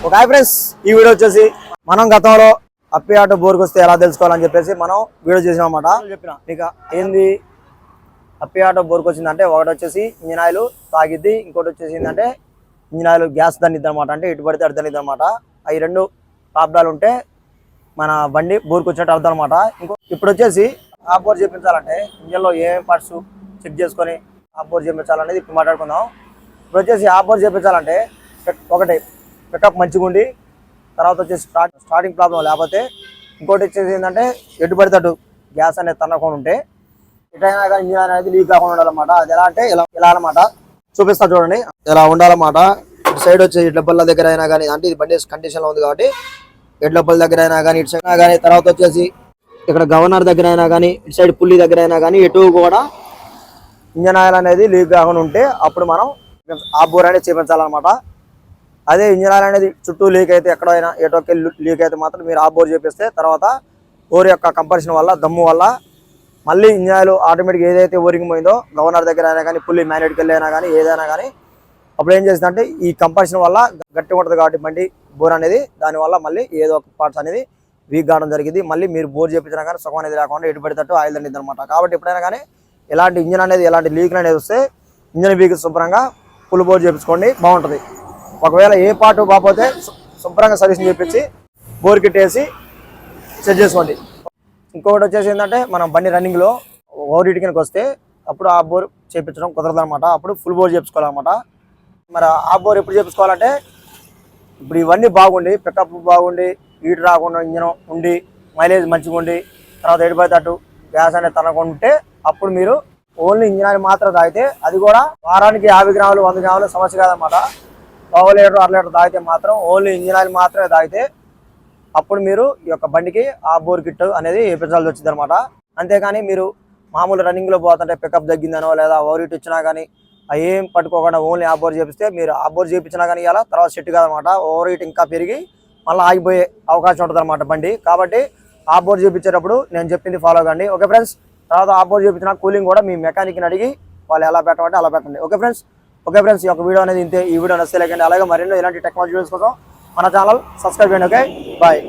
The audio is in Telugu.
ఒక హాయ్ ఫ్రెండ్స్ ఈ వీడియో వచ్చేసి మనం గతంలో అప్పి ఆటో బోర్కి వస్తే ఎలా తెలుసుకోవాలని చెప్పేసి మనం వీడియో చేసాం అనమాట చెప్పిన? ఇక ఏంది? అప్పి ఆటో బోర్కి వచ్చిందంటే ఒకటి వచ్చేసి ఇంజిన్ ఆయిల్ తాగిద్ది ఇంకోటి వచ్చేసి ఏంటంటే ఇంజిన్ ఆయిల్ గ్యాస్ దన్నిద్ది అనమాట అంటే ఇటు పడితే అటు దన్నిద్ది అనమాట అవి రెండు ప్రాబ్లాలు ఉంటే మన బండి బోర్కి వచ్చినట్టు అర్థం అనమాట ఇంకో ఇప్పుడు వచ్చేసి ఆ బోర్ చేపించాలంటే ఇంజన్లో ఏమేమి పార్ట్స్ చెక్ చేసుకొని ఆఫర్ చేయించాలనేది ఇప్పుడు మాట్లాడుకుందాం. ఇప్పుడు వచ్చేసి ఆఫర్ చేయించాలంటే చేపించాలంటే ఒకటి పికప్ మంచిగా ఉండి తర్వాత వచ్చేసి స్టార్ట్ స్టార్టింగ్ ప్రాబ్లం లేకపోతే ఇంకోటి వచ్చేసి ఏంటంటే ఎటు పడితే గ్యాస్ అనేది తన్నకుండా ఉంటే ఎటైనా కానీ ఇంజిన్ అనేది లీక్ కాకుండా ఉండాలన్నమాట. అది ఎలా అంటే ఇలా ఇలా అనమాట చూపిస్తా చూడండి. ఇలా ఉండాలన్నమాట? ఇటు సైడ్ వచ్చి ఇట్ల బల్ల దగ్గర అయినా కానీ అంటే ఇది బండి కండిషన్లో ఉంది కాబట్టి ఎడ్ల బల్ల దగ్గర అయినా కానీ ఇటు సైడ్ కానీ తర్వాత వచ్చేసి ఇక్కడ గవర్నర్ దగ్గర అయినా కానీ ఇటు సైడ్ పుల్లి దగ్గర అయినా కానీ ఎటు కూడా ఇంజన్ ఆయిల్ అనేది లీక్ కాకుండా ఉంటే అప్పుడు మనం ఆ బోర్ అనేది చేపించాలన్నమాట. అదే ఇంజన్ ఆయిల్ అనేది చుట్టూ లీక్ అయితే ఎక్కడైనా ఏటోకి లీక్ అయితే మాత్రం మీరు ఆ బోర్ చేపిస్తే తర్వాత బోర్ యొక్క కంపల్షన్ వల్ల దమ్ము వల్ల మళ్ళీ ఇంజన్ ఆయిల్ ఆటోమేటిక్ ఏదైతే ఓరింగ్ పోయిందో గవర్నర్ దగ్గర అయినా కానీ పుల్లి మ్యాగ్నెట్కి వెళ్ళి అయినా కానీ ఏదైనా కానీ అప్పుడు ఏం చేస్తుందంటే ఈ కంపల్షన్ వల్ల గట్టిగా ఉంటుంది కాబట్టి బండి బోర్ అనేది దానివల్ల మళ్ళీ ఏదో ఒక పార్ట్స్ అనేది వీక్ కావడం జరిగింది. మళ్ళీ మీరు బోర్ చేపించినా కానీ సుఖం అనేది లేకుండా ఎటు పడితట్టు ఆయిల్ దండిద్ది అనమాట కాబట్టి ఎప్పుడైనా కానీ ఎలాంటి ఇంజన్ అనేది ఎలాంటి లీక్ అనేది వస్తే ఇంజన్ వీక్ శుభ్రంగా ఫుల్ బోర్డు చేపించుకోండి బాగుంటుంది. ఒకవేళ ఏ పాటు బాగపోతే శుభ్రంగా సర్వీసింగ్ చేపించి బోర్ కిట్టేసి సెట్ చేసుకోండి. ఇంకొకటి వచ్చేసి ఏంటంటే మనం బండి రన్నింగ్లో ఓవర్ ఇటుకనికి వస్తే అప్పుడు ఆ బోర్ చేపించడం కుదరదు అనమాట అప్పుడు ఫుల్ బోర్ చేపించుకోవాలన్నమాట. మరి ఆ బోర్ ఎప్పుడు చేపించుకోవాలంటే ఇప్పుడు ఇవన్నీ బాగుండి పికప్ బాగుండి హీట్ రాకుండా ఇంజన్ ఉండి మైలేజ్ మంచిగా ఉండి తర్వాత ఎడిపోతే అటు గ్యాస్ అనేది తనకుండా ఉంటే అప్పుడు మీరు ఓన్లీ ఇంజనీర్ మాత్రం తాగితే అది కూడా వారానికి యాభై గ్రాములు వంద గ్రాములు సమస్య కాదనమాట పావు లీటర్ అర లీటర్ తాగితే మాత్రం ఓన్లీ ఇంజనీర్ మాత్రమే తాగితే అప్పుడు మీరు ఈ యొక్క బండికి ఆ బోర్ కిట్ అనేది వేయించాల్సి వచ్చింది అనమాట అంతేకాని మీరు మామూలు రన్నింగ్లో పోతుంటే పికప్ తగ్గిందనో లేదా ఓవర్ ఇచ్చినా కానీ అవి ఏం పట్టుకోకుండా ఓన్లీ ఆ బోర్ చేపిస్తే మీరు ఆ బోర్ చేపించినా కానీ ఇలా తర్వాత సెట్ కాదనమాట ఓవర్ హీట్ ఇంకా పెరిగి మళ్ళీ ఆగిపోయే అవకాశం ఉంటుంది అనమాట బండి. కాబట్టి ఆ బోర్ చేపించేటప్పుడు నేను చెప్పింది ఫాలో కండి. ఓకే ఫ్రెండ్స్ తర్వాత ఆపోజ్ చూపించిన కూలింగ్ కూడా మీ మెకానిక్ని అడిగి వాళ్ళు ఎలా పెట్టమంటే అలా పెట్టండి. Okay friends? ఓకే ఫ్రెండ్స్ ఈ యొక్క వీడియో అనేది ఇంతే. ఈ వీడియో నచ్చలేకండి అలాగే మరెన్నో ఇలాంటి టెక్నాలజీ వీడియోస్ కోసం మన ఛానల్ సబ్స్క్రైబ్ చేయండి. ఓకే? బాయ్